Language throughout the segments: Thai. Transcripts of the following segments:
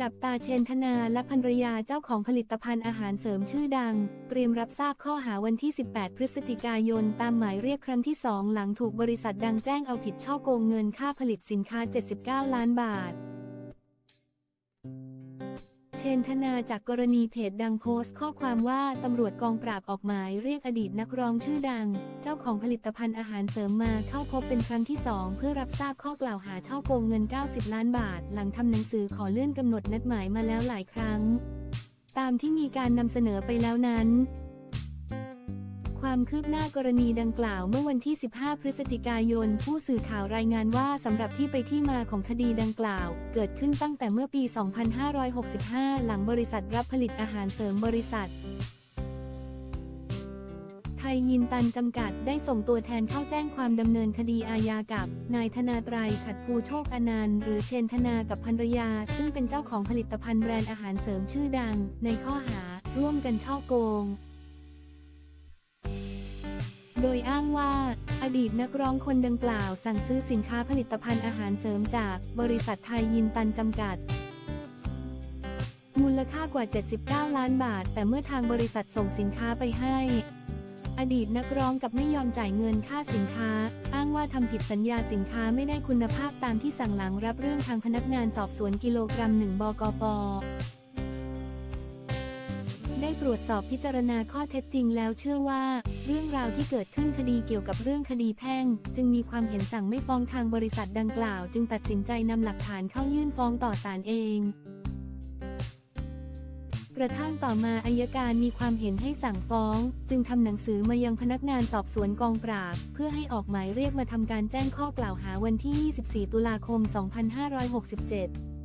จับตาเชนธนาและภรรยาเจ้าของผลิตภัณฑ์อาหารเสริมชื่อดัง เตรียมรับทราบข้อหาวันที่ 18 พฤศจิกายน ตามหมายเรียกครั้งที่ 2 หลังถูกบริษัทดังแจ้งเอาผิดช่อโกงเงินค่าผลิตสินค้า 79 ล้านบาท นธนาจากกรณีเพจดังโพสต์ข้อความว่าตำรวจกองปราบออกหมายเรียกอดีตนักร้องชื่อดัง เจ้าของผลิตภัณฑ์อาหารเสริมมาเข้าพบเป็นครั้งที่สองเพื่อรับทราบข้อกล่าวหาช่อโกงเงิน 90 ล้านบาท หลังทำหนังสือขอเลื่อนกำหนดนัดหมายมาแล้วหลายครั้ง ตามที่มีการนำเสนอไปแล้วนั้น ความคืบหน้ากรณีดังกล่าวเมื่อวันที่ 15 พฤศจิกายน ผู้สื่อข่าวรายงานว่าสำหรับที่ไปที่มาของคดีดังกล่าว เกิดขึ้นตั้งแต่เมื่อปี 2565 หลังบริษัทรับผลิตอาหารเสริมบริษัทไทยยินตันจำกัดได้ส่งตัวแทนเข้าแจ้งความดำเนินคดีอาญากับ นายธนาไตรฉัดภูโชคอนันต์หรือเชนธนากับภรรยา ซึ่งเป็นเจ้าของผลิตภัณฑ์แบรนด์อาหารเสริมชื่อดัง ในข้อหา ร่วมกันช่อโกง โดยอ้างว่า อดีตนักร้องคนดังกล่าวสั่งซื้อสินค้าผลิตภัณฑ์อาหารเสริมจากบริษัทไทยยินตันจำกัด มูลค่ากว่า 79 ล้านบาท แต่เมื่อทางบริษัทส่งสินค้าไปให้ อดีตนักร้องกับไม่ยอมจ่ายเงินค่าสินค้า อ้างว่าทำผิดสัญญาสินค้าไม่ได้คุณภาพตามที่สั่งหลังรับเรื่องทางพนักงานสอบสวนกิโลกรัมหนึ่งบกป ได้ตรวจสอบพิจารณาข้อเท็จจริงแล้วเชื่อว่า เรื่องราวที่เกิดขึ้นคดีเกี่ยวกับเรื่องคดีแพ่ง จึงมีความเห็นสั่งไม่ฟ้องทางบริษัทดังกล่าว จึงตัดสินใจนำหลักฐานเข้ายื่นฟ้องต่อศาลเองกระทั่งต่อมาอายการมีความเห็นให้สั่งฟ้อง จึงทำหนังสือมายังพนักงานสอบสวนกองปราบ เพื่อให้ออกหมายเรียกมาทำการแจ้งข้อกล่าวหาวันที่ 24 ตุลาคม 2567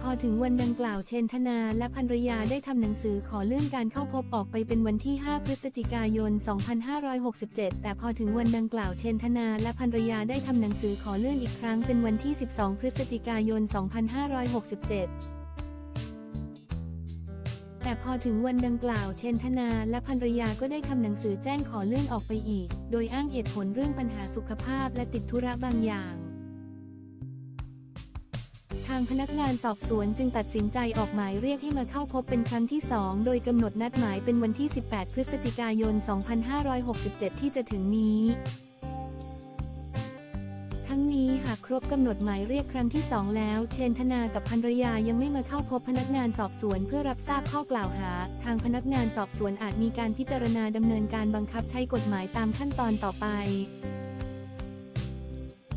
พอถึงวันดังกล่าวเชนธนาและภรรยาได้ทำหนังสือขอเลื่อนการเข้าพบออกไปเป็นวันที่ 5 พฤศจิกายน 2567 แต่พอถึงวันดังกล่าวเชนธนาและภรรยาได้ทำหนังสือขอเลื่อนอีกครั้งเป็นวันที่ 12 พฤศจิกายน 2567แต่พอถึงวันดังกล่าว เชนธนาและภรรยาก็ได้ทำหนังสือแจ้งขอเลื่อนออกไปอีก โดยอ้างเหตุผลเรื่องปัญหาสุขภาพและติดธุระบางอย่างางพนักงานสอบสวนจึงตัดสินใจออกหมายเรียกให้มาเข้าพบเป็นครั้งที่ 2 โดยกำหนดนัดหมายเป็นวันที่ 18 พฤศจิกายน 2567 ที่จะถึงนี้ ทั้งนี้หากครบกำหนดหมายเรียกครั้งที่ 2 แล้ว เชนธนากับภรรยายังไม่มาเข้าพบพนักงานสอบสวนเพื่อรับทราบข้อกล่าวหา ทางพนักงานสอบสวนอาจมีการพิจารณาดำเนินการบังคับใช้กฎหมายตามขั้นตอนต่อไป